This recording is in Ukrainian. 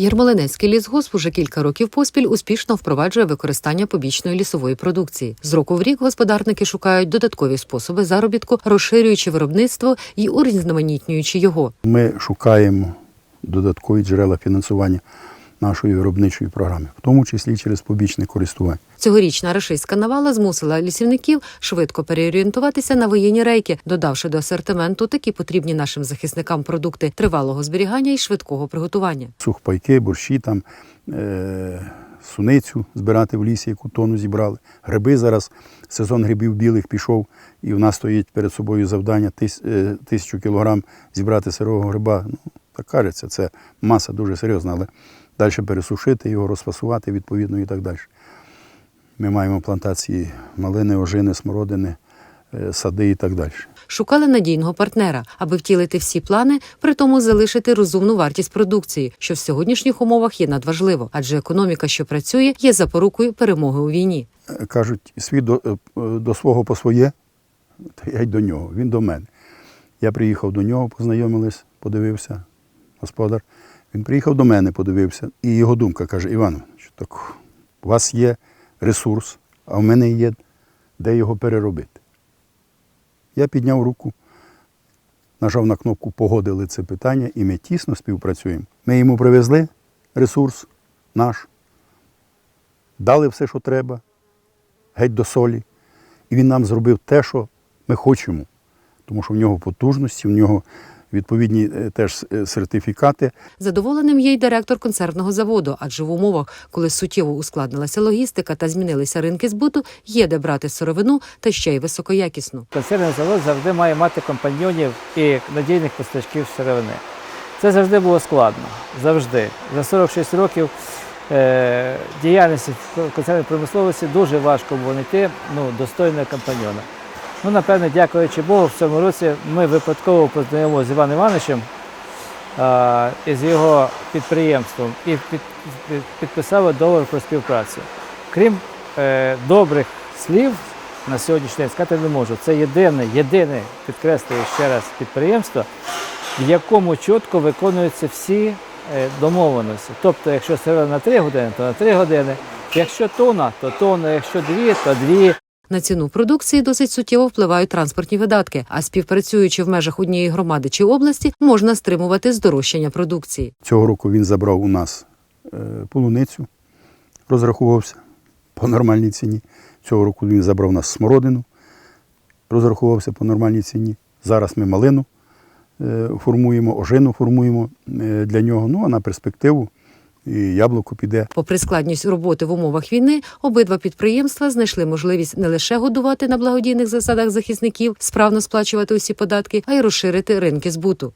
Єрмолинецький лісгосп уже кілька років поспіль успішно впроваджує використання побічної лісової продукції. З року в рік господарники шукають додаткові способи заробітку, розширюючи виробництво і урізноманітнюючи його. Ми шукаємо додаткові джерела фінансування нашої виробничої програми, в тому числі через побічне користування. Цьогорічна рашистська навала змусила лісівників швидко переорієнтуватися на воєнні рейки, додавши до асортименту такі потрібні нашим захисникам продукти тривалого зберігання і швидкого приготування. Сухпайки, борщі, там, е- суницю збирати в лісі, яку тону зібрали. Гриби зараз, сезон грибів білих пішов, і в нас стоїть перед собою завдання тис- е, тисячу кілограм зібрати сирого гриба. Ну, так кажеться, це маса дуже серйозна, але далі пересушити його, розфасувати відповідно і так далі. Ми маємо плантації малини, ожини, смородини, е, сади і так далі. Шукали надійного партнера, аби втілити всі плани, при тому залишити розумну вартість продукції, що в сьогоднішніх умовах є надважливо, адже економіка, що працює, є запорукою перемоги у війні. Е, кажуть, світ до, е, до свого по своє, то я й до нього, він до мене. Я приїхав до нього, познайомились, подивився, господар. Він приїхав до мене, подивився, і його думка каже: Іван, так у вас є ресурс, а в мене є де його переробити. Я підняв руку, нажав на кнопку Погодили це питання, і ми тісно співпрацюємо. Ми йому привезли ресурс наш, дали все, що треба, геть до солі. І він нам зробив те, що ми хочемо. Тому що в нього потужності, в нього відповідні е, теж е, сертифікати. Задоволеним є й директор консервного заводу, адже в умовах, коли суттєво ускладнилася логістика та змінилися ринки збуту, є де брати сировину та ще й високоякісну. Консервний завод завжди має мати компаньйонів і надійних поставщиків сировини. Це завжди було складно. Завжди. За 46 років е, діяльності консервної промисловості дуже важко було знайти ну, достойного компаньйона. Ну, напевне, дякуючи Богу, в цьому році ми випадково познайомилися з Іваном Івановичем і з його підприємством і під, під- підписали договір про співпрацю. Крім е, добрих слів, на сьогоднішній день сказати не можу. Це єдине, єдине, підкреслюю ще раз, підприємство, в якому чітко виконуються всі е, домовленості. Тобто, якщо сировина на 3 години, то на 3 години. Якщо тонна, то тонна, якщо дві, то дві. На ціну продукції досить суттєво впливають транспортні видатки, а співпрацюючи в межах однієї громади чи області, можна стримувати здорожчання продукції. Цього року він забрав у нас е, полуницю, розрахувався по нормальній ціні. Цього року він забрав у нас смородину, розрахувався по нормальній ціні. Зараз ми малину е, формуємо, ожину формуємо е, для нього. Ну а на перспективу і яблуко піде. Попри складність роботи в умовах війни, обидва підприємства знайшли можливість не лише годувати на благодійних засадах захисників, справно сплачувати усі податки, а й розширити ринки збуту.